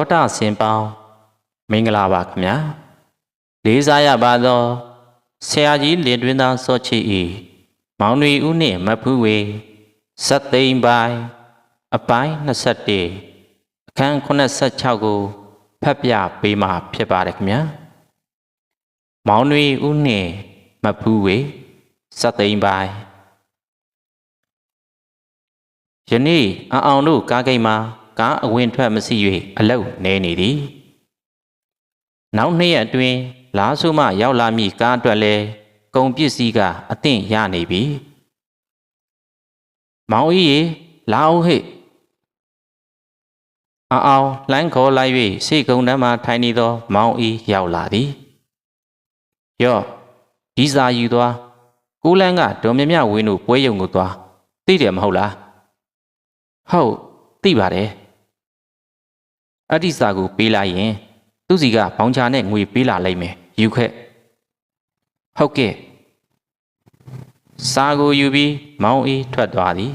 သောတာဆင်ပေါင်းမင်္ဂလာပါခင်ဗျာလေးစားရပါသောဆရာကြီးလေတွင်သားစောချစ်ဤမောင်နှွေဦးနှင့်မဖူးဝေဇတ်သိမ်းပိုင်းအပိုင်း21အခန်း86ကိုဖတ်ပြပေးမှာဖြစ်ပါတယ်ခင်ဗျာမောင်နှွေဦးနှင့်မဖူးဝေဇတ်သိမ်းပိုင်းယနေ့အအောင်တို့ကားကိတ်မှာ ကားအဝင်ထွက်မရှိ၍အလုတ်နေနေသည်နောက်နှစ်ရက်အတွင်းလာဆုမရောက်လာမည့်ကားအတွက်လဲကုန်ပစ္စည်းကအသင့်ရနေပြီမောင်ကြီးရေလာအောင်ဟဲ့အအောင်လှမ်းခေါ်လိုက်၍စိတ်ကုံတန်းမှထိုင်နေသော မောင်ကြီးရောက်လာသည်ယော့ဒီစာယူသွားကိုလန်းကဒေါ်မြမြဝင်းတို့ပွဲရုံကိုသွားသိတယ်မဟုတ်လားဟုတ်သိပါတယ် အတ္တိစာကိုပေးလိုက်ရင် သူစီကဘောင်ချာနဲ့ငွေပေးလာလိုက်မယ်ယူခဲ့ဟုတ်ကဲ့စာကိုယူပြီးမောင်အေးထွက်သွားသည်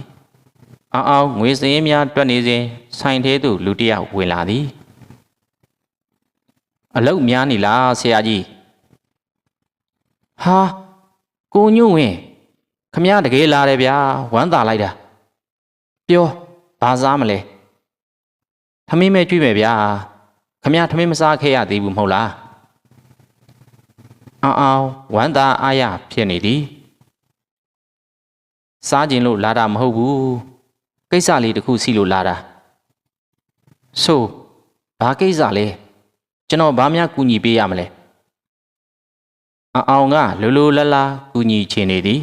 အအောင်ငွေစင်းများတွက်နေစဉ်ဆိုင်သေးသူလူတစ်ယောက်ဝင်လာသည်အလုတ်များနေလားဆရာကြီးဟာကိုညွန့်ဝင်ခမရတကယ်လာတယ်ဗျာဝမ်းသာလိုက်တာပြောဘာစားမလဲ ထမင်းမဲကြွေးမယ်ဗျာခမရထမင်းမစားခဲ့ရသေးဘူးမဟုတ်လားအောင်အောင်ဝမ်းသာအားရဖြစ်နေသည်စားခြင်းလို့လာတာမဟုတ်ဘူးကိစ္စလေးတစ်ခုစီလို့လာတာဆိုဘာကိစ္စလဲကျွန်တော်ဘာများကူညီပေးရမလဲအောင်အောင်ကလိုလိုလလာကူညီချင်နေသည်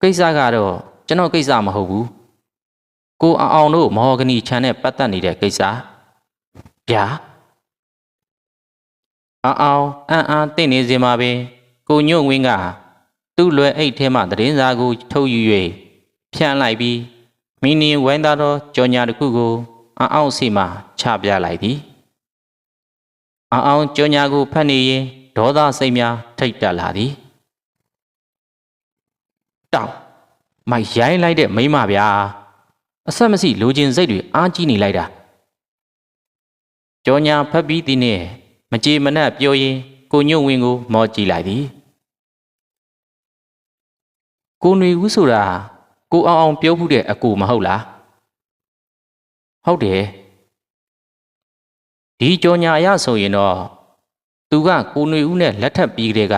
ကိစ္စကတော့ကျွန်တော်ကိစ္စမဟုတ်ဘူး ကိုအောင်အောင်တို့မော်ဂနီချန်နဲ့ပတ်သက်နေတဲ့ကိစ္စဗျာအောင်အောင်အန်အားတင့်နေစင်မှာပင်ကိုညွန့်ဝင်းကသူ့လွယ်အိတ်ထဲမှသတင်းစာကိုထုတ်ယူ၍ဖြန့်လိုက်ပြီးမင်းနီဝိုင်းသားသောကြော်ညာတစ်ခုကိုအောင်အောင်စီမှချပြလိုက်သည်အောင်အောင်ကြော်ညာကိုဖတ်နေရင်ဒေါသစိတ်များထိတ်တက်လာသည်တောက်မိုက်ရိုင်းလိုက်တဲ့မိမဗျာ အဆက်မရှိလိုချင်စိတ်တွေအားကြီးနေလိုက်တာကြောညာဖတ်ပြီးသည်နဲ့မကြေမနက်ပြောရင်ကိုညွန့်ဝင်းကို မော်ကြည့်လိုက်သည်ကိုຫນွေဦးဆိုတာကိုအောင်အောင်ပြောမှုတဲ့အကူမဟုတ်လားဟုတ်တယ်ဒီကြောညာအရဆိုရင်တော့သူကကိုຫນွေဦးနဲ့လက်ထပ်ပြီးတဲ့က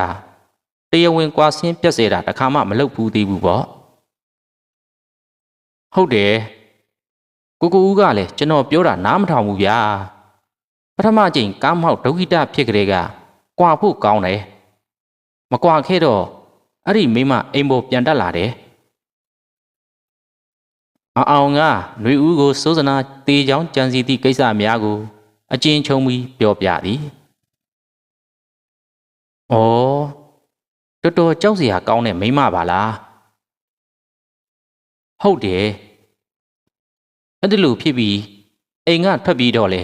တရားဝင်ကွာဆင်းပြက်စေတာတခါမှမလုပ်ဘူးသေးဘူးပေါ့ဟုတ်တယ် ကိုကိုဦးကလည်းကျွန်တော်ပြောတာနားမထောင်ဘူးဗျာပထမကျရင်ကားမောက်ဒုက္ခိတဖြစ်ကြတဲ့ကကွာဖို့ကောင်းတယ်မကွာခဲ့တော့အဲ့ဒီမိမအိမ်ပေါ်ပြန်တက်လာတယ်အအောင်ကຫນွေဦးကိုစိုးစနာတေချောင်းကြံစီသည့်ကိစ္စများကို အကျဉ်းချုံပြီးပြောပြသည်။အော်တော်တော်ကြောက်စရာကောင်းတဲ့မိမပါလား။ဟုတ်တယ်။ အဲ့ဒီလိုဖြစ်ပြီးအိမ်ကထွက်ပြီးတော့လေ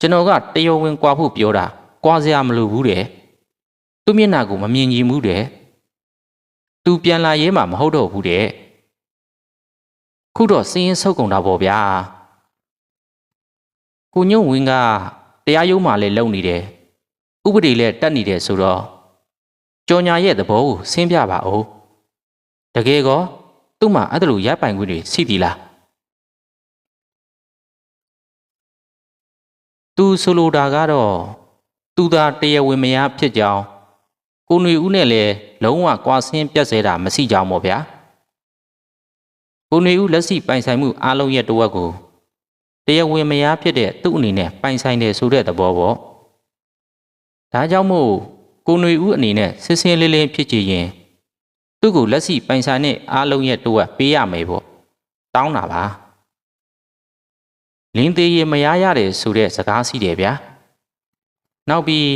ကျွန်တော်ကတယောဝင်ကွာဖို့ပြောတာကွာစရာမလိုဘူးတဲ့သူမျက်နှာကိုမမြင်ကြည့်ဘူးတဲ့သူပြန်လာရဲမှာမဟုတ်တော့ဘူးတဲ့ခုတော့စင်းရင်ဆုပ်ကုန်တာပေါ့ဗျာကိုညုံဝင်းကတရားရုံးမှာလည်းလုံနေတယ်ဥပဒေလည်းတက်နေတယ်ဆိုတော့ကြော်ညာရဲ့သဘောကိုဆင်းပြပါဦးတကယ်ကောသူ့မှာအဲ့ဒါလိုရပ်ပိုင်ခွင့်တွေရှိသီလား သူဆိုလိုတာကတော့သူသာတရားဝင်မယားဖြစ်ကြောင်းကိုຫນွေဦးနဲ့လည်းလုံးဝကွာဆင်းပြတ်စေတာမရှိကြောင်းပေါ့ဗျာကိုຫນွေဦးလက်ရှိပိုင်ဆိုင်မှုအလုံးရဲ့တဝက်ကိုတရားဝင်မယားဖြစ်တဲ့သူ့အနေနဲ့ပိုင်ဆိုင်တယ်ဆိုတဲ့သဘောပေါ့ဒါကြောင့်မို့ကိုຫນွေဦးအနေနဲ့စစ်စင်းလေးလေးဖြစ်ချင်ရင်သူ့ကိုလက်ရှိပိုင်ဆိုင်တဲ့အလုံးရဲ့တဝက်ပေးရမယ်ပေါ့တောင်းတာပါ လင်းသေးရမရရတယ်ဆိုတဲ့စကားရှိတယ်ဗျာနောက်ပြီး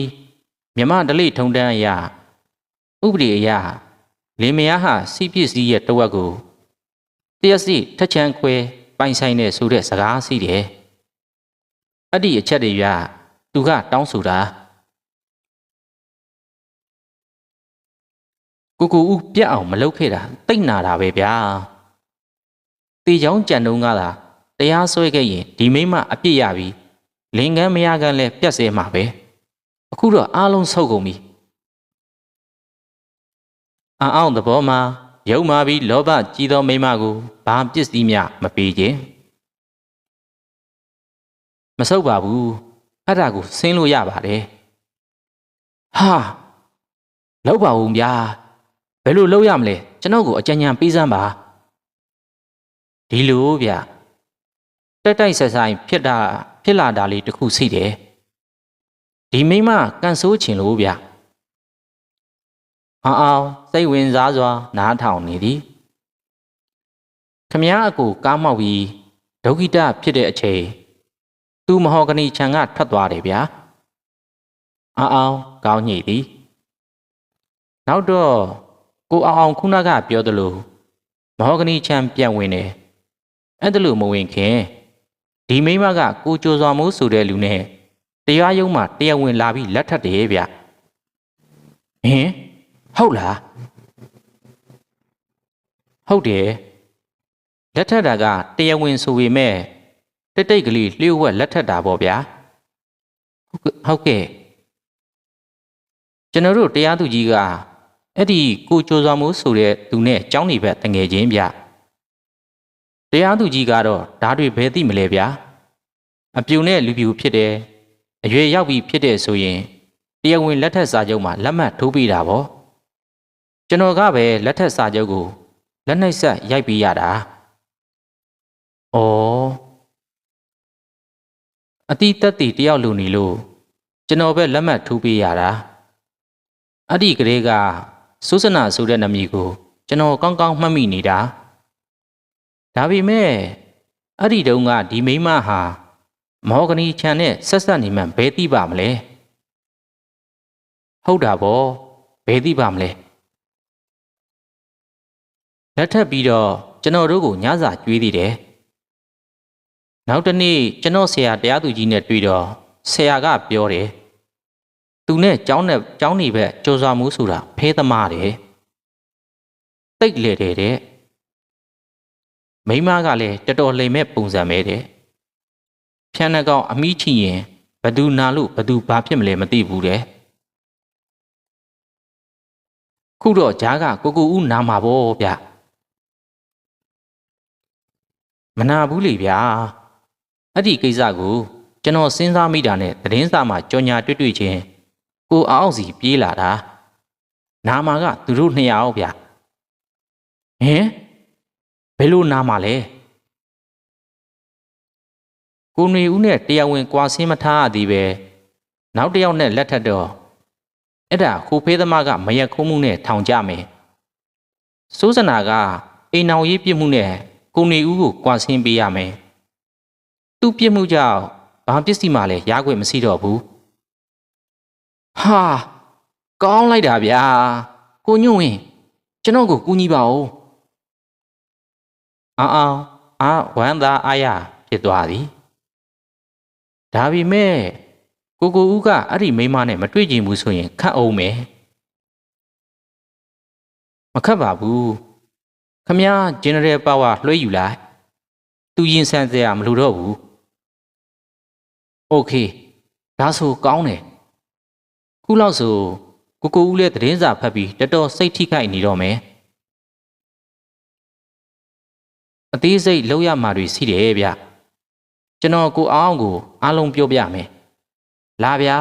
မြမဒလိထုံတန်းအရာဥပဒေအရာလင်းမယားဟာစီပစ္စည်းရဲ့တဝက်ကိုတရက်စီထက်ချန်ခွဲပိုင်ဆိုင်တဲ့ဆိုတဲ့စကားရှိတယ်အဲ့ဒီအချက်တွေကသူကတောင်းဆိုတာကိုကိုဦးပြက်အောင်မလုပ်ခဲ့တာတိတ်နာတာပဲဗျာတေချောင်းကြံတုံးကသာ တရားစွဲခဲ့ရင်ဒီမိမအပြစ်ရပြီလင်ကန်းမရကန်းလဲပြတ်စဲမှာပဲအခုတော့အားလုံးဆုတ်ကုန်ပြီအံ့အောင်သဘောမှာယုံမာပြီးလောဘကြီးသောမိမကိုဘာပစ္စည်းမျှမပေးခြင်းမဆုတ်ပါဘူးအဲ့ဒါကိုဆင်းလို့ရပါတယ်ဟာလောက်ပါဦးဗျာဘယ်လိုလုပ်ရမလဲကျွန်တော်ကိုအကြံဉာဏ်ပေးစမ်းပါဒီလိုဗျ တက်တိုက်ဆက်ဆိုင်ဖြစ်တာဖြစ်လာတာလေးတစ်ခုရှိတယ်ဒီမိမကန်ဆိုးချင်လို့ဗျအောင်အောင်စိတ်ဝင်စားစွာ နားထောင်နေသည်ခမည်းအကူကားမောက်ပြီးဒုက္ခိတဖြစ်တဲ့အချိန်သူမဟောကနီခြံကထွက်သွားတယ်ဗျာအောင်အောင်ကောင်းညိသည်နောက်တော့ကိုအောင်အောင်ခုနကပြောသလိုမဟောကနီခြံပြန်ဝင်တယ်အဲ့ဒါလို့မဝင်ခင် ဒီမိမကကိုကြိုးစော်မိုးဆိုတဲ့လူနဲ့တရားရုံးမှာတရားဝင်လာပြီးလက်ထပ်တယ်ဗျဟင်ဟုတ်လားဟုတ်တယ်လက်ထပ်တာကတရားဝင်ဆိုပေမဲ့တိတ်တိတ်ကလေးလျှို့ဝှက်လက်ထပ်တာပေါ့ဗျာဟုတ်ကဲ့ဟုတ်ကဲ့ကျွန်တော်တို့တရားသူကြီးကအဲ့ဒီကိုကြိုးစော်မိုးဆိုတဲ့သူနဲ့ចောင်းနေဘက်တငယ်ချင်းဗျ တရားသူကြီးကတော့ဓာတ်တွေဘယ်သိမလဲဗျာအပြုံနဲ့လူပြူဖြစ်တယ်အရွယ်ရောက်ပြီဖြစ်တဲ့ဆိုရင်တရားဝင်လက်ထက်စာချုပ်မှာလက်မှတ်ထိုးပေးတာပေါ့ကျွန်တော်ကပဲလက်ထက်စာချုပ်ကိုလက်နှိပ်ဆက်ရိုက်ပေးရတာဩအတိတက်တီတယောက်လူနေလို့ကျွန်တော်ပဲလက်မှတ်ထိုးပေးရတာအဲ့ဒီကလေးကစိုးစနာဆိုတဲ့နာမည်ကို ကျွန်တော်ကောင်းကောင်းမှတ်မိနေတာ ဒါပေမဲ့အဲ့ဒီတုန်းကဒီမိန်းမဟာမော်ဂနီချန်နဲ့ဆက်ဆက်နေမှဘယ်သိပါမလဲဟုတ်တာဗောဘယ်သိပါမလဲလက်ထပ်ပြီးတော့ကျွန်တော်တို့ကိုညစာကျွေးသေးတယ်နောက်တနေ့ကျွန်တော်ဆရာတရားသူကြီးနဲ့တွေ့တော့ဆရာကပြောတယ်သူနဲ့ကျောင်းနဲ့ကျောင်းနေဘက်ကြိုးစားမှုဆိုတာဖဲသမားတယ်တိတ်လေတယ်တဲ့ မိမကလည်းတော်တော်လိမ်မဲ့ပုံစံပဲတဲ့ဖြန်းနှကောင်အမိချီရင်ဘသူနာလို့ဘသူဘာဖြစ်မလဲမသိဘူးတဲ့ခုတော့ဂျားကကိုကူဦးနာမှာပေါ့ဗျမနာဘူးလေဗျာအဲ့ဒီကိစ္စကိုကျွန်တော်စဉ်းစားမိတာနဲ့သတင်းစာမှာကြော်ညာတွေ့တွေ့ချင်းကိုအောင်စီပြေးလာတာနာမာကသူတို့နှစ်ယောက်ဗျဟင် ဘယ်လိုနာမှာလဲကိုနေဦးနဲ့တရားဝင်ကွာဆင်းမထားရသေးပဲနောက်တစ်ယောက်နဲ့လက်ထပ်တော့အဲ့ဒါခိုဖေးသမားကမရက်ခုံးမှုနဲ့ထောင်ကြမယ်စိုးစနာကအိမ်အောင်ရေးပြစ်မှုနဲ့ကိုနေဦးကိုကွာဆင်းပေးရမယ်သူ့ပြစ်မှုကြောင့်ဘာပစ္စည်းမှလည်းရခွင့်မရှိတော့ဘူးဟာကောင်းလိုက်တာဗျာကိုညွန့်ဝင်ကျွန်တော်ကိုကူညီပါဦး အာအာအာဝမ်းသာအားရဖြစ်သွားသည်ဒါပေမဲ့ကိုကိုဦးကအဲ့ဒီမိန်းမနဲ့မတွေ့ကြင်ဘူးဆိုရင်ခတ်အောင်မယ်မခတ်ပါဘူးခမည်းဂျင်နရယ်ပါဝါလွှဲယူလိုက်သူရင်ဆန်စရာမလိုတော့ဘူးโอเคဒါဆိုကောင်းတယ်ခုလောက်ဆိုကိုကိုဦးလည်းသတင်းစာဖတ်ပြီးတော်တော်စိတ်ထိခိုက်နေတော့မယ် အသေးစိတ်လောက်ရမှာတွေရှိတယ်ဗျကျွန်တော်ကိုအောင်ကိုအားလုံးပြောပြမယ်လာဗျာ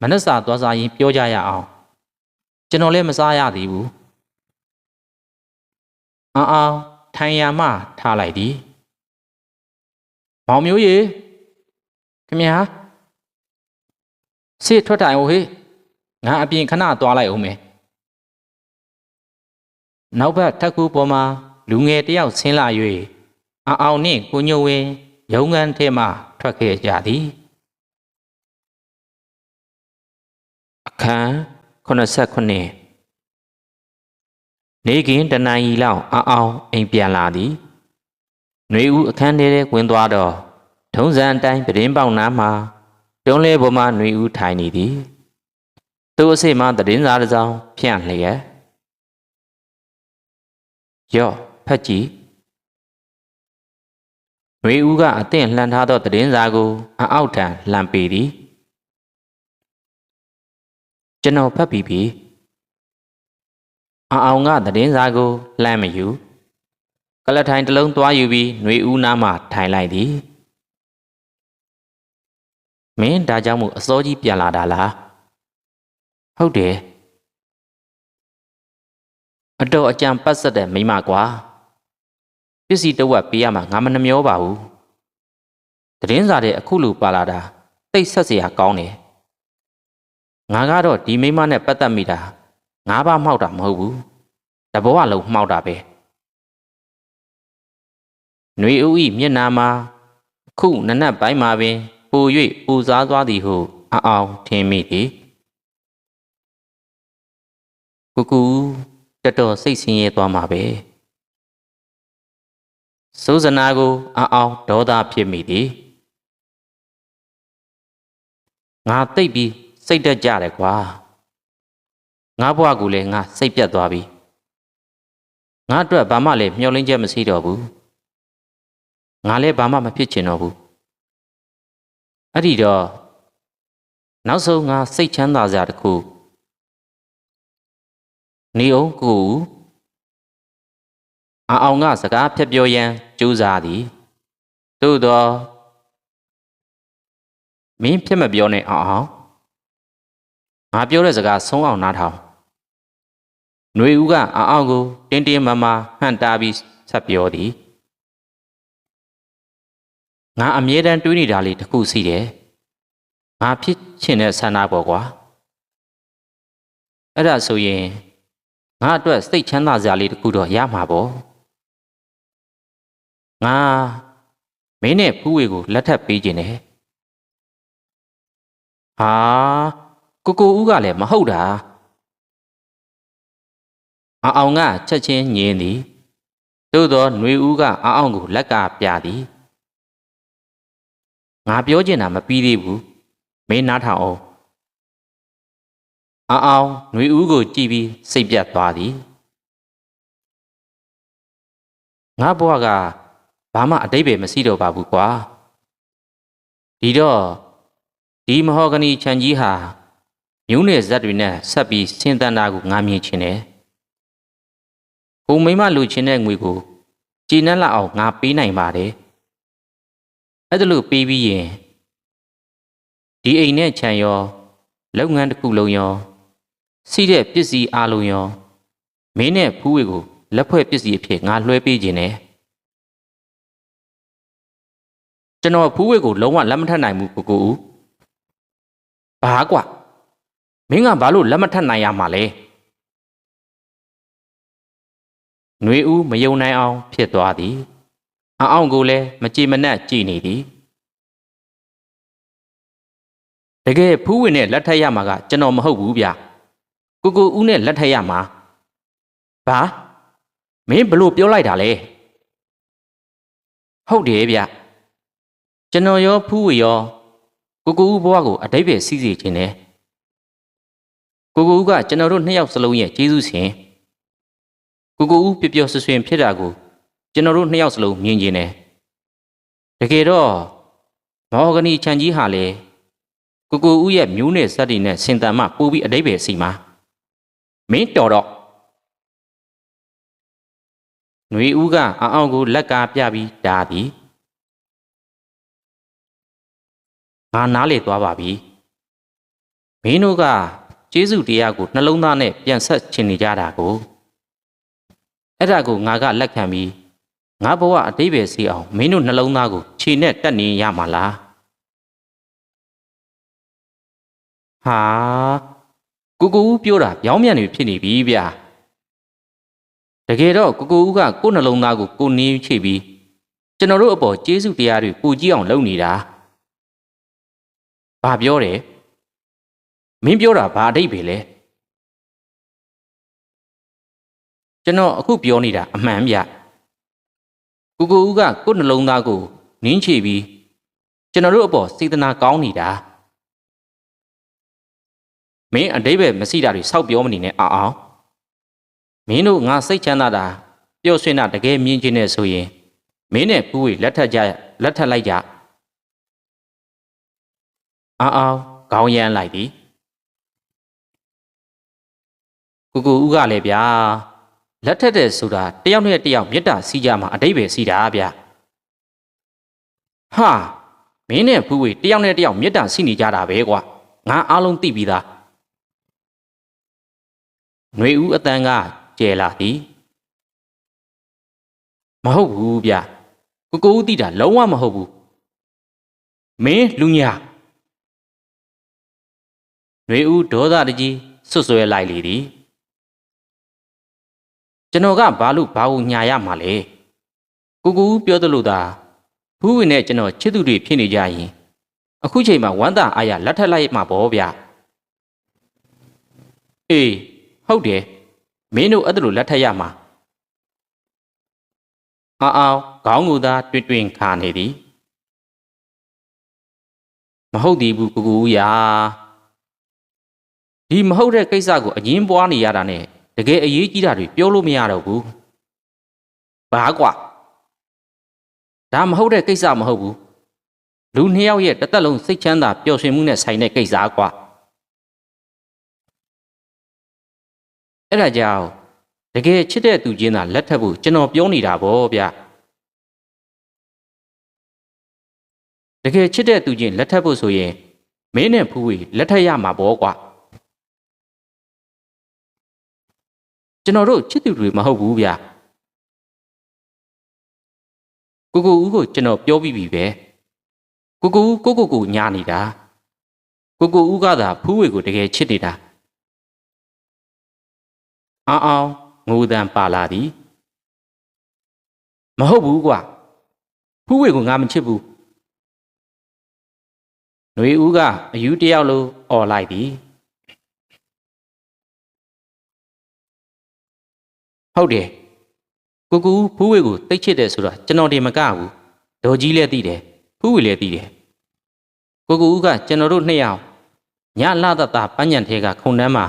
မနှက်စာသွားစားရင်ပြောကြရအောင်ကျွန်တော်လည်းမစားရသေးဘူးအောင်အောင်ထိုင်ရမှထားလိုက်သည်မောင်မျိုးရေခင်ဗျာဆေးထွက်တိုင်ဟိုဟေးငါအပြင်ခဏသွားလိုက်အောင်မယ်နောက်ဘက်ထက်ကူပေါ်မှာ လူငယ်တယောက်ဆင်းလာ၍အအောင်နှင့်ကိုညိုဝင်းရုံငန်းထဲမှထွက်ခဲ့ကြသည်အခန်း89နေကင်းတနင်္ဂီလောက်အအောင်အိမ်ပြန်လာသည်ຫນွေဦးအခန်းထဲဝင်သွားတော့ထုံးစံအတိုင်းပရင်ပေါက်နားမှာတွန်းလဲပေါ်မှာຫນွေဦးထိုင်နေသည်သူ့အစိမသတင်းစာတစ်စောင်ဖြန့်လျက်ရော့ ဖက်ကြည့်ຫນနှွေဦးကအသင့်လှန်ထားသောသတင်းစာကိုအအောက်ထံလှမ်းပေသည်ကျွန်တော်ဖတ်ပြီးပြီအအောင်ကသတင်းစာကိုလှမ်းမယူကလထိုင်တစ်လုံးသွားယူပြီးနှွေဦးနားမှထိုင်လိုက်သည်မင်းဒါကြောင့်မို့အစောကြီးပြန်လာတာလားဟုတ်တယ်အတော်အကြံပတ်ဆက်တဲ့မိမကွာ ပစ္စည်းတဝက်ပေးရမှာငါမနှမျောပါဘူး။သတင်းစာတဲ့အခုလိုပါလာတာတိတ်ဆက်စရာကောင်းတယ်။ငါကတော့ဒီမိမနဲ့ပတ်သက်မိတာငါးပါးမှောက်တာမဟုတ်ဘူး။တဘောကလုံးမှောက်တာပဲ။ຫນွေဦးဤမျက်နာမှာခုနနက်ပိုင်းမှာပင်ပူ၍ပူစားသွားသည်ဟုအအောင်ထင်မိသည်။ကူကူတတော်စိတ်ဆင်းရဲသွားမှာပဲ။ စိုးစနာကိုအအောင်ဒေါသဖြစ်မိသည်ငါတိတ်ပြီးစိတ်တက်ကြတယ်ကွာငါဘွားကူလည်းငါစိတ်ပြတ်သွားပြီငါအတွက်ဘာမှလည်းမျှော်လင့်ချက်မရှိတော့ဘူးငါလည်းဘာမှမဖြစ်ချင်တော့ဘူးအဲ့ဒီတော့နောက်ဆုံးငါစိတ်ချမ်းသာစရာတစ်ခုနေအောင်ကို အအောင်ကစကားဖြတ်ပြောရန်ကြိုးစားသည်သို့တော့မင်းဖြစ်မပြောနဲ့အောင်အောင်ငါပြောတဲ့စကားဆုံးအောင်နားထောင်ຫນွေဦးကအအောင်ကိုတင်းတင်းမာမာဟန်တာပြီးဆက်ပြောသည်ငါအမြဲတမ်းတွေးနေတာလေးတစ်ခုရှိတယ်ငါဖြစ်ချင်တဲ့ဆန္ဒပေါ့ကွာအဲ့ဒါဆိုရင်ငါအတွက်စိတ်ချမ်းသာစရာလေးတစ်ခုတော့ရမှာပေါ့ ငါမင်းနဲ့ဖူးဝေကိုလက်ထပ်ပေးခြင်းနဲ့ဟာကိုကိုဦးကလည်းမဟုတ်တာအအောင်ကချက်ချင်းညင်းသည်သို့သောຫນွေဦးကအအောင်ကိုလက်ကပြသည်ငါပြောချင်တာမပြီးသေးဘူးမင်းနားထောင်အောင်အအောင်ຫນွေဦးကိုကြည့်ပြီးစိတ်ပြတ်သွားသည်ငါဘွားက ဘာမှအတိတ်ပဲမရှိတော့ပါဘူးကွာဒီတော့ဒီမဟောဂနီခြံကြီးဟာမျိုးနယ်ဇက်တွေနဲ့ဆက်ပြီးဆင်းတန်းတာကိုငါမြင်ချင်တယ်ဟိုမိမလူချင်းတဲ့ငွေကိုကြည်နှက်လောက်အောင်ငါပေးနိုင်ပါတယ်အဲ့ဒါလို့ပေးပြီးရင်ဒီအိမ်နဲ့ခြံရောလုပ်ငန်းတစ်ခုလုံးရောစီးတဲ့ပစ္စည်းအလုံးရောမင်းနဲ့ဖူးဝေကိုလက်ဖွဲ့ပစ္စည်းအဖြစ်ငါလွှဲပေးခြင်းနဲ့ ကျွန်တော်ဖူးဝေကိုလုံးဝလက်မထပ်နိုင်ဘူးကိုကိုဦးဘာကွာမင်းကဘာလို့လက်မထပ်နိုင်ရမှာလဲຫນွေဦးမယုံနိုင်အောင် ဖြစ်သွားသည်အအောင်ကိုလည်းမကြည်မနှက်ကြည်နေသည်တကယ်ဖူးဝင်နဲ့လက်ထပ်ရမှာကကျွန်တော်မဟုတ်ဘူးဗျကိုကိုဦးနဲ့လက်ထပ်ရမှာဘာမင်းဘလို့ပြောလိုက်တာလဲဟုတ်တယ်ဗျ ကျွန်တော်ရောဖူးဝေရောကိုကိုဦးဘွားကိုအတိတ်ပဲစီးစီခြင်းတယ်ကိုကိုဦးကကျွန်တော်တို့နှစ်ယောက်စလုံးရဲ့ကျေးဇူးရှင်ကိုကိုဦးပျော်ပျော်ရွှင်ရွှင်ဖြစ်တာကိုကျွန်တော်တို့နှစ်ယောက်စလုံးမြင်ကျင်တယ်တကယ်တော့မော်ဂနီချန်ကြီးဟာလေကိုကိုဦးရဲ့မျိုးနယ်ဇက်တွေနဲ့စင်တန်မှပိုးပြီးအတိတ်ပဲစီမှာမင်းတော်တော့ຫນွေဦးကအအောင်ကိုလက်ကားပြပြီးဓာသ ငါနားလေသွားပါပြီမင်းတို့ကကျေးဇူးတရားကိုနှလုံးသားနဲ့ပြန်ဆက်ချင်နေကြတာကိုအဲ့ဒါကိုငါကလက်ခံပြီးငါဘဝအတိတ်ပဲစီအောင်မင်းတို့နှလုံးသားကိုခြေနဲ့တက်နေရမှာလားဟာကိုကိုဦးပြောတာပြောင်းပြန်နေဖြစ်နေပြီဗျာတကယ်တော့ကိုကိုဦးကကိုယ်နှလုံးသားကိုကိုနင်းချိပြီးကျွန်တော်တို့အပေါ်ကျေးဇူးတရားတွေကိုကြည့်အောင်လုပ်နေတာ ဘာပြောတယ်မင်းပြောတာဘာအတိတ်ပဲလဲကျွန်တော်အခုပြောနေတာအမှန်ဗျကိုကိုဦးကကိုယ်နှလုံးသားကိုနင်းချပြီးကျွန်တော်တို့အပေါ်စေတနာကောင်းနေတာမင်းအတိတ်ပဲမရှိတာတွေစောက်ပြောမနေနဲ့အောင်အောင်မင်းတို့ငါစိတ်ချမ်းသာတာပျော်ရွှင်တာတကယ်မြင်ချင်းနဲ့ဆိုရင်မင်းနဲ့ဖူးဝေလက်ထက်ကြလက်ထက်လိုက်ကြ အာအောင်ခေါင်းရမ်းလိုက်သည်ကိုကိုဦးကလည်းဗျာလက်ထက်တဲ့ဆိုတာတယောက်နဲ့တယောက်မေတ္တာစီးကြမှာအတိတ်ပဲစီးတာဗျာဟာမင်းနဲ့ဖူးဝေတယောက်နဲ့တယောက်မေတ္တာစီးနေကြတာပဲကွာငါအားလုံးသိပြီးသားຫນွေဦးအတန်းကကျဲလာသည်မဟုတ်ဘူးဗျကိုကိုဦးသိတာလုံးဝမဟုတ်ဘူးမင်းလူညာ ຫນွေဦးဒေါသတကြီးဆွတ်ဆွဲလိုက်လေသည်ကျွန်တော်ကဘာလို့ဘာကိုညာရမှာလဲကိုကိုဦးပြောသလိုသာဘူးဝင်နဲ့ကျွန်တော်ချစ်သူတွေဖြစ်နေကြရင်အခုချိန်မှာဝမ်းသာအားရလက်ထက်လိုက်မှာပေါ့ဗျအေးဟုတ်တယ်မင်းတို့အဲ့ဒါလိုလက်ထက်ရမှာအာအောင်ခေါင်းကိုသာတွင်တွင်ခါနေသည်မဟုတ်သေးဘူးကူကူရာ ဒီမဟုတ်တဲ့ကိစ္စကိုအငင်းပွားနေရတာနဲ့တကယ်အရေးကြီးတာတွေပြောလို့မရတော့ဘူးဘာကွာဒါမဟုတ်တဲ့ကိစ္စမဟုတ်ဘူးလူနှစ်ယောက်ရဲ့တစ်သက်လုံးစိတ်ချမ်းသာပျော်ရွှင်မှုနဲ့ဆိုင်တဲ့ကိစ္စကွာအဲ့ဒါကြောင့်တကယ်ချစ်တဲ့သူချင်းသာလက်ထပ်ဖို့ကျွန်တော်ပြောနေတာဗောဗျတကယ်ချစ်တဲ့သူချင်းလက်ထပ်ဖို့ဆိုရင်မင်းနဲ့ဖူးဝေလက်ထပ်ရမှာဗောကွာ ကျွန်တော်တို့ချစ်သူတွေမဟုတ်ဘူးဗျကိုကိုဦးကိုကျွန်တော်ပြောပြီးပြီပဲကိုကိုဦးကိုကိုကိုညာနေတာကိုကိုဦးကသာဖူးဝေကိုတကယ်ချစ်နေတာအောင်အောင်ငိုတန်ပါလာသည်မဟုတ်ဘူးကွာဖူးဝေကိုငါမချစ်ဘူးຫນွေဦးကအယူတယောက်လိုអော်လိုက်သည် ဟုတ်တယ်ကိုကူဖူးဝေကိုတိတ်ချစ်တယ်ဆိုတာကျွန်တော်ဒီမကဘူးဒေါ်ကြီးလည်းသိတယ်ဖူးဝေလည်းသိတယ်ကိုကူကကျွန်တော်တို့နှစ်ယောက်ညလာတတာပန်းညံထဲကခုံတန်းမှာ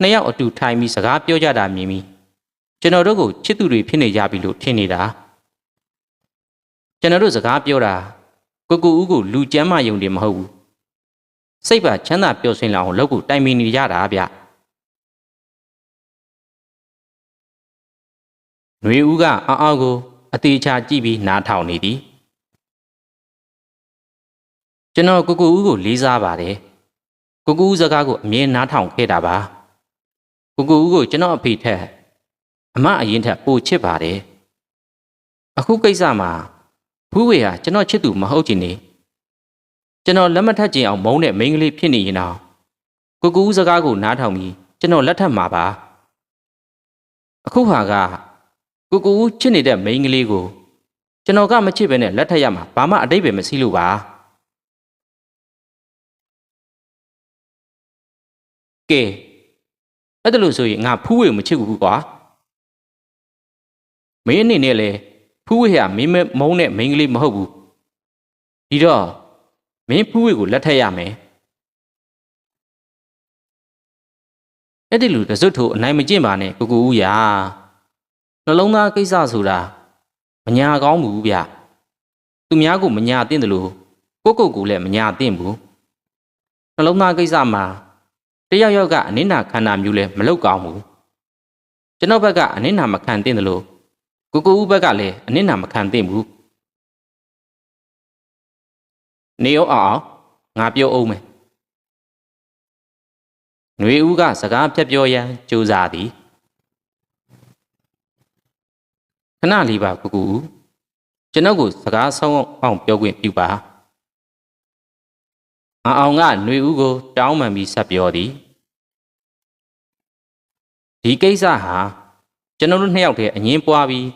နှစ်ယောက်အတူထိုင်ပြီးစကားပြောကြတာမြင်ပြီးကျွန်တော်တို့ကိုချစ်သူတွေဖြစ်နေကြပြီလို့ထင်နေတာကျွန်တော်တို့စကားပြောတာကိုကူဦးကိုလူကျမ်းမာယုံတယ်မဟုတ်ဘူးစိတ်ပါချမ်းသာပျော်ရွှင်လာအောင်လုပ်ကိုတိုင်ပင်နေကြတာဗျ ຫນွေဦးကအောက်အောက်ကိုအသေးချာကြည့်ပြီးနားထောင်နေသည်ကျွန်တော်ကိုကိုဦးကိုလေးစားပါတယ်ကိုကိုဦးစကားကိုအမြဲနားထောင်ခဲ့တာပါကိုကိုဦးကိုကျွန်တော်အဖေထက်အမအရင်ထက်ပိုချစ်ပါတယ်အခုကိစ္စမှာဖူးဝေဟာကျွန်တော်ချစ်သူမဟုတ်ချင်နေကျွန်တော်လက်မထက်ကျင်အောင်မုန်းတဲ့မိန်းကလေးဖြစ်နေရင်တော့ကိုကိုဦးစကားကိုနားထောင်ပြီးကျွန်တော်လက်ထပ်မှာပါအခုဟာက ကိုကိုဦးချစ်နေတဲ့မိန်းကလေးကိုကျွန်တော်ကမချစ်ဘဲနဲ့လက်ထပ်ရမှာဘာမှအတိတ်ပဲမရှိလို့ပါကဲအဲ့ဒါလို့ဆိုရင်ငါဖူးဝေမချစ်ဘူးကွာမင်းအနေနဲ့လေဖူးဝေဟာမင်းမုန်းတဲ့မိန်းကလေးမဟုတ်ဘူးဒီတော့မင်းဖူးဝေကိုလက်ထက်ရမယ်အဲ့ဒီလူတစွတ်ထိုအနိုင်မကျင့်ပါနဲ့ကိုကိုဦးရာ နှလုံးသားကိစ္စဆိုတာမညာကောင်းဘူးဗျသူများကိုမညာသင့်တယ်လို့ကိုကိုကိုလည်းမညာသင့်ဘူးနှလုံးသားကိစ္စမှာတယောက်ယောက်ကအနစ်နာခန္ဓာမျိုးလဲမလောက်ကောင်းဘူးကျွန်တော်ဘက်ကအနစ်နာမခံသင့်တယ်လို့ကိုကိုဦးဘက်ကလည်းအနစ်နာမခံသင့်ဘူးနေအောင်အောင်ငါပြောအောင်မယ်ຫນွေဦးကစကားဖြတ်ပြောရန်ကြိုးစားသည် ခဏလေးပါကိုကိုဦးကျွန်ုပ်ကိုစကားဆုံးအောင်ပြောခွင့်ပြုပါအအောင်ကຫນွေဦးကို တောင်းပန်ပြီးဆက်ပြောသည်ဒီကိစ္စဟာကျွန်တော်တို့နှစ်ယောက်တည်းအငင်းပွားပြီး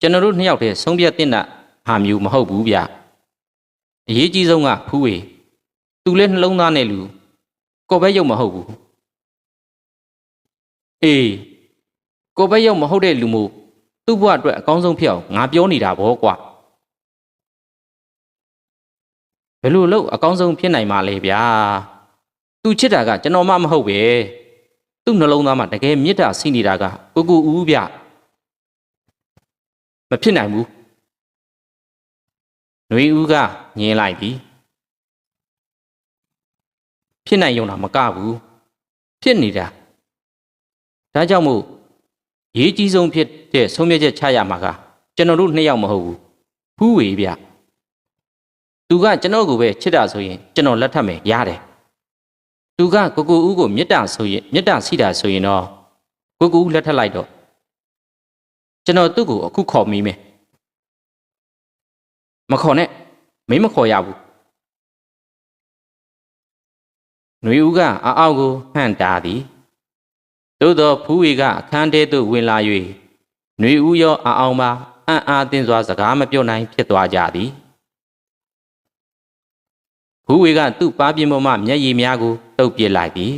ကျွန်တော်တို့နှစ်ယောက်တည်းဆုံးဖြတ်တင်တာဟာမျိုးမဟုတ်ဘူးဗျအရေးကြီးဆုံးကဖူးဝေသူလည်းနှလုံးသားနဲ့လူကိုပဲရုပ်မဟုတ်ဘူးအေးကိုပဲရုပ်မဟုတ်တဲ့လူမို့ သူ့ဘဝအတွက်အကောင်းဆုံးဖြစ်အောင်ငါပြောနေတာဗောကွာဘယ်လိုလုပ်အကောင်းဆုံးဖြစ်နိုင်မှာလဲဗျာသူချစ်တာကကျွန်တော်မှမဟုတ်ပဲသူ့နှလုံးသားမှာတကယ်မေတ္တာရှိနေတာကကိုကူဦးဗျမဖြစ်နိုင်ဘူးနှွေဦးကငင်းလိုက်သည်ဖြစ်နိုင်ရုံတာမကဘူးဖြစ်နေတာဒါကြောင့်မို့ ရေးကြီးဆုံးဖြစ်တဲ့ဆုံးဖြတ်ချက်ချရမှာကကျွန်တော်တို့နှစ်ယောက်မဟုတ်ဘူးဖူးဝေဗျသူကကျွန်တော်ကိုပဲချစ်တာဆိုရင်ကျွန်တော်လက်ထပ်မယ်ရတယ်သူကကိုကိုဦးကိုမေတ္တာဆိုရင်မေတ္တာရှိတာဆိုရင်တော့ကိုကိုဦးလက်ထပ်လိုက်တော့ကျွန်တော်သူ့ကိုအခုခေါ်မိမယ်မခေါ်နဲ့မင်းမခေါ်ရဘူးຫນွေဦးကအာအောက်ကိုဟန့်တားသည် သို့သောဖူးဝေကအခန်းထဲသို့ဝင်လာ၍နှွေဦးရောအအောင်ပါအံ့အားသင့်စွာစကားမပြောနိုင်ဖြစ်သွားကြသည်ဖူးဝေကသူ့ပါပြင်ပေါ်မှမျက်ရည်များကိုတုပ်ပစ်လိုက်သည်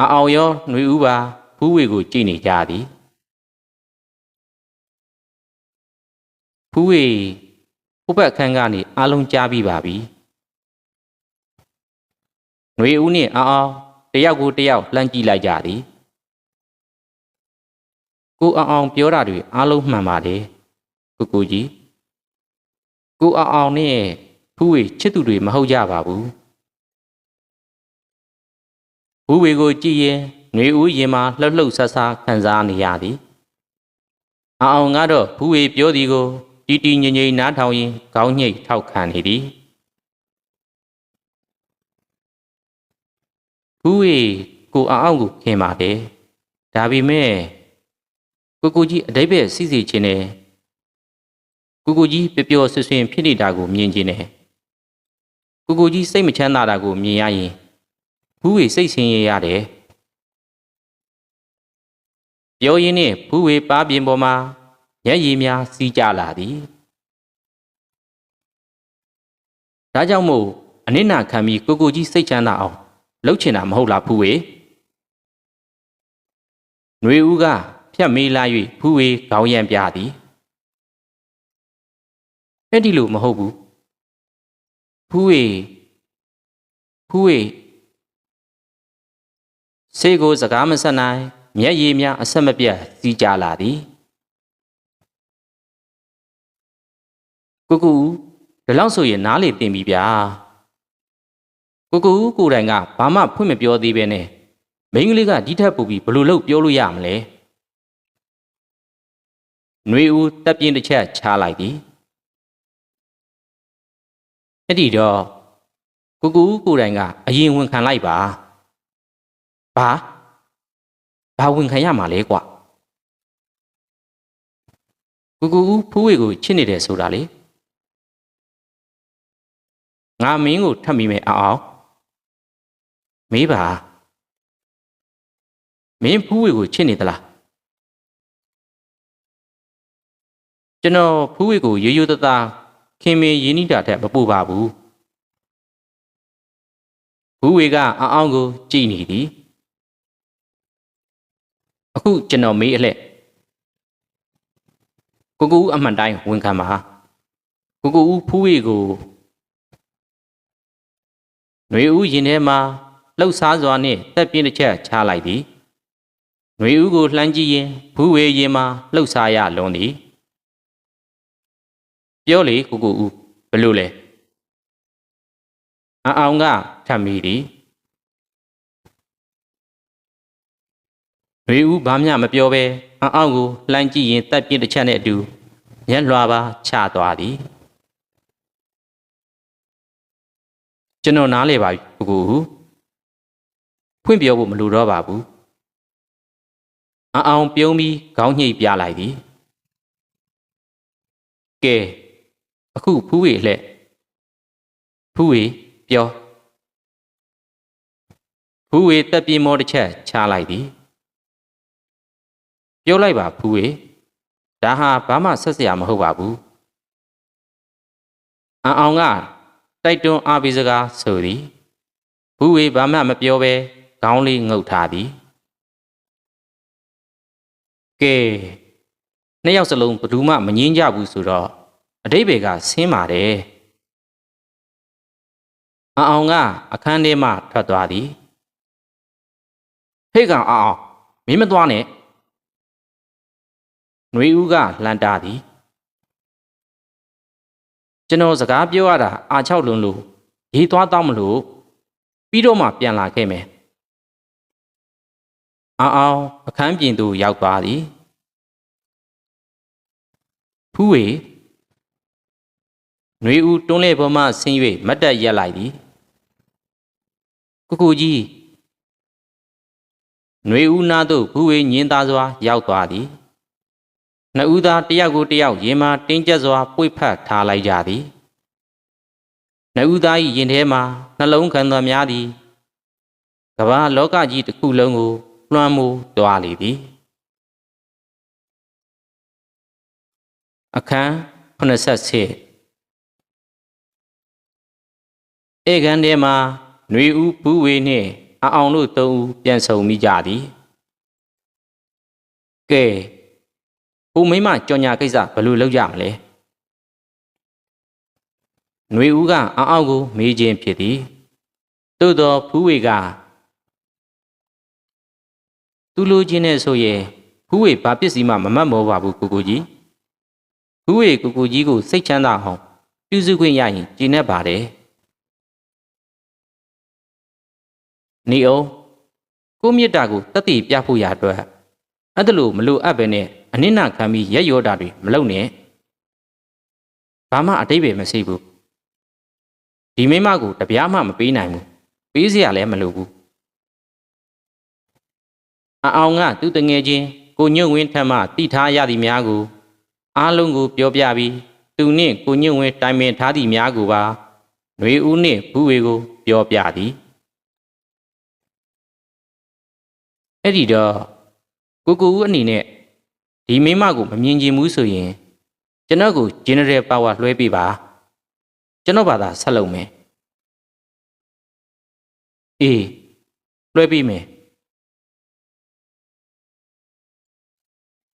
အအောင်ရောနှွေဦးပါဖူးဝေကိုကြည့်နေကြသည်ဖူးဝေဟိုဘက်ခန်းကနေအလုံးကြားပြီးပါပြီ။နှွေဦးနှင့်အအောင် တယောက်ကိုတယောက်လှမ်းကြည့်လိုက်ကြသည်။ကိုအောင်အောင်ပြောတာတွေအားလုံးမှန်ပါတယ်။ကိုကိုကြီးကိုအောင်အောင်နဲ့ဖူးဝေချစ်သူတွေမဟုတ်ကြပါဘူး။ဖူးဝေကိုကြည့်ရင်ຫນွေဦးရင်မှာလှုပ်လှုပ်ဆဆခံစားနေရသည်။အောင်အောင်ကတော့ဖူးဝေပြောသည်ကိုတီတီငိမ့်ငိမ့်နားထောင်ရင်ခေါင်းညိတ်ထောက်ခံနေသည် ဘူးဝေကိုအောင်အောင်ကိုခင်ပါတယ်ဒါပေမဲ့ကိုကိုကြီးအတိတ်ပဲစီစီချင်းနဲ့ကိုကိုကြီးပျော်ပျော်ဆွဆွင်ဖြစ်နေတာကိုမြင်ခြင်းနဲ့ကိုကိုကြီးစိတ်မချမ်းသာတာကိုမြင်ရရင်ဘူးဝေစိတ်ဆင်းရဲရတယ်ပြောရင်းနဲ့ဘူးဝေပါပြင်ပေါ်မှာမျက်ရည်များစီးကြလာသည်ဒါကြောင့်မို့အနစ်နာခံပြီးကိုကိုကြီးစိတ်ချမ်းသာအောင် လှုပ်ချင်တာမဟုတ်လားဖူးဝေຫນွေဦးကဖြတ်မေးလာ၍ဖူးဝေခေါင်းရံပြသည်အဲ့ဒီလိုမဟုတ်ဘူးဖူးဝေဖူးဝေစေကိုစကားမဆက်နိုင်မျက်ရည်များအဆက်မပြတ်စီးကြလာသည်ကိုကူဒီလောက်ဆိုရင်နားလေတင်ပြီဗျာ ကိုကူကိုတိုင်ကဘာမှဖွင့်မပြောသေးပဲနဲ့မိန်းကလေးကဒီထက်ပိုပြီးဘလို့လို့ပြောလို့ရမလဲနှွေဦးတက်ပြင်းတစ်ချက်ချလိုက်သည်အဲ့ဒီတော့ကိုကူကိုတိုင်ကအရင်ဝန်ခံလိုက်ပါဘာဘာဝန်ခံရမှာလဲကွာကိုကူဖူးဝေကိုချစ်နေတယ်ဆိုတာလေငါမင်းကိုထပ်မိမယ်အောင်အောင် မေးပါမင်းဖူးဝေကိုချစ်နေသလားကျွန်တော်ဖူးဝေကိုရိုးရိုးသားသားခင်မင်းရင်းနှီးတာထက်မပူပါဘူးဖူးဝေကအောင်အောင်ကိုကြည်နေသည်အခုကျွန်တော်မေးအလှဲ့ကိုကူအမှန်တိုင်းဝန်ခံပါကိုကူဖူးဝေကိုຫນွေဦးရင်ထဲမှာ လှုပ်ရှားစွာနှင့်တက်ပြင်းတစ်ချက်ချလိုက်သည်။နှွေဦးကိုလှမ်းကြည့်ရင်ဘူးဝေရင်မှာလှုပ်ရှားရလွန်သည်။ပြောလေကိုကိုဦးဘလို့လဲ။အအောင်ကထပ်မိသည်။နှွေဦးဘာမှမပြောဘဲအအောင်ကိုလှမ်းကြည့်ရင်တက်ပြင်းတစ်ချက်နဲ့အတူမျက်လွှာပါချသွားသည်။ကျွန်တော်နားလေပါဘူး ဖွင့်ပြောဖို့မလိုတော့ပါဘူးအအောင်ပြုံးပြီးခေါင်းညှိပြလိုက်သည်ကဲအခုဖူးဝေလှဲ့ဖူးဝေပြောဖူးဝေတက်ပြေမောတစ်ချက်ချလိုက်သည်ပြောလိုက်ပါဖူးဝေဒါဟာဘာမှဆက်စရာမဟုတ်ပါဘူးအအောင်ကတိုက်တွန်းအားပေးစကားဆိုသည်ဘူးဝေဘာမှမပြောဘဲ ခေါင်းလေးငုပ်ထားသည်ကဲနှစ်ယောက်စလုံးဘယ်သူမှမငင်းကြဘူးဆိုတော့အတိတ်ဘေကဆင်းပါတယ်အအောင်ကအခန်းထဲမှထွက်သွားသည်ဟေ့ကောင်အောင်မင်းမသွားနဲ့ຫນွေဦးကလှန်တာသည်ကျွန်တော်စကားပြောရတာအာချောက်လွန်းလို့ရေးသွားတော့မလို့ပြီးတော့မှပြန်လာခဲ့မယ် အာအောင်အခန်းပြင်သို့ရောက်သွားသည်ဖူးဝေနှွေဦးတွန်းလဲပေါ်မှဆင်း၍မတ်တက်ရက်လိုက်သည်ကုကူကြီးနှွေဦးနာသို့ဖူးဝေညင်သားစွာ ရောက်သွားသည်နှစ်ဦးသားတယောက်ကိုတယောက်ရင်မာတင်းကျပ်စွာပွေဖက်ထားလိုက်ကြသည်နှစ်ဦးသား၏ရင်ထဲမှာနှလုံးခံသများသည်ကမ္ဘာလောကကြီးတစ်ခုလုံးကို လွှမ်းမိုးသွားလေသည်အခန်း88ဧကန်ထဲမှာຫນွေဦးဘူးဝေနှင့်အအောင်တို့သုံးဦးပြန်ဆုံမိကြသည်ကဲဦးမိမကြော်ညာကိစ္စဘယ်လိုလုပ်ကြမလဲຫນွေဦးကအအောင်ကို မေးခြင်းဖြစ်သည်သို့သောဖူးဝေက သူလိုချင်တဲ့ဆိုရင်ဖူးဝေဘာပစ္စည်းမှမမတ်မောပါဘူးကိုကိုကြီးဖူးဝေကိုကိုကြီးကိုစိတ်ချမ်းသာအောင်ပြုစုခွင့်ရရင်ကျင့်တတ်ပါတယ်နေအောင်ကိုမြတ်တာကိုတတိပြဖို့ရအတွက်အဲ့ဒါလို့မလိုအပ်ပဲနဲ့အနစ်နာခံပြီးရက်ရောတာတွေမလုပ်နဲ့ဘာမှအတိတ်ပဲမရှိဘူးဒီမိမကိုတပြားမှမပေးနိုင်ဘူးပေးစရာလည်းမလိုဘူး အအောင်ကသူ့တငယ်ချင်းကိုညွန့်ဝင်းထက်မှတိထားရသည်များကိုအားလုံးကိုပြောပြပြီးသူနှင့်ကိုညွန့်ဝင်းတိုင်ပင်ထားသည်များကိုပါຫນွေဦးနှင့်ဘူးဝေကို ပြောပြသည်အဲ့ဒီတော့ကိုကိုဦးအနေနဲ့ဒီမိမကိုမမြင်ချင်ဘူးဆိုရင်ကျွန်တော်ကို general power လွှဲပေးပါကျွန်တော်ဘာသာဆက်လုပ်မယ်အေးလွှဲပေးမယ်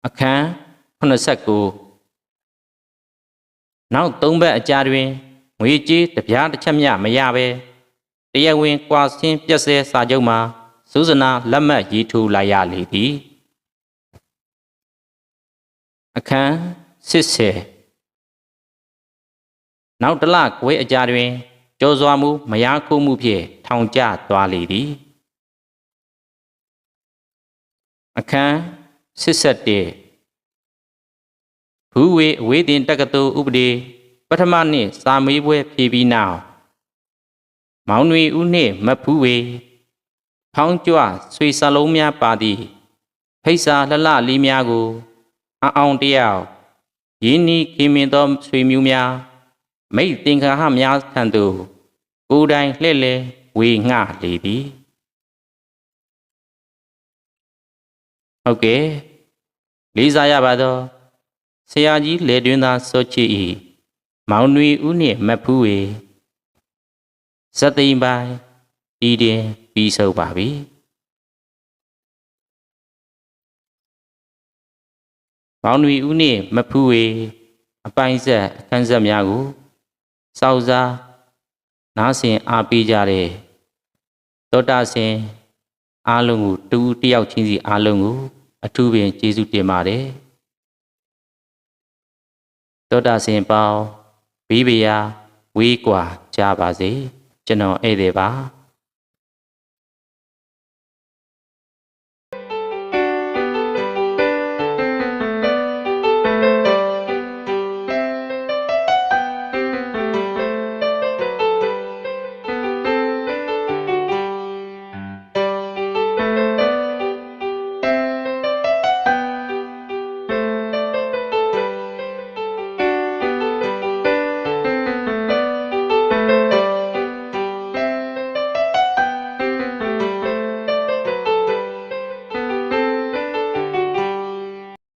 အခန်း89နောက်၃ဘက်အကြာတွင်ငွေကြေးတစ်ပြားတစ်ချက်မျှမရပဲတရားဝင်ကွာဆင်းပြက်ဆဲစာချုပ်မှာစူးစနာလက်မှတ်ရေးထိုးလိုက်ရလေသည်အခန်း80နောက်တလခွဲအကြာတွင်ကြောစွာမှုမယားခိုးမှုဖြင့်ထောင်ကျသွားလေသည်အခန်း 81ဘူးဝေအဝေးတင်တက္ကသိုလ်ဥပဒေပထမနှစ်စာမေးပွဲဖြေပြီးနောက်မောင်နှွေဦးနှင့်မဖူးဝေဖောင်းကြွဆွေစလုံးများပါသည့်ဖိတ်စာလှလှလေးများကိုအအောင်တယောက်ရင်းနီးခင်မင်သောဆွေမျိုးများမိတ်သင်္ခါဟများထံသို့ကိုယ်တိုင်လှည့်လဲဝေငှလေသည် ဟုတ်ကဲ့လေးစားရပါတော့ဆရာကြီးလေတွင်သာစောချစ်၏မောင်နှွေဦးနှင့်မဖူးဝေဇသိမ်ပိုင်းဤတင်ပြီးဆုံးပါပြီမောင်နှွေဦးနှင့်မဖူးဝေအပိုင်းဆက်အခန်းဆက်များကိုစောက်စားနားဆင်အားပေးကြတဲ့သောတာဆင် အားလုံးကိုတူတယောက်ချင်းစီအားလုံးကိုအထူးပင်ကျေးဇူးတင်ပါတယ်သောတာဆင်ပေါင်းဘိဗယာဝေးကွာကြပါစေကျွန်တော်ဧည့်သည်ပါ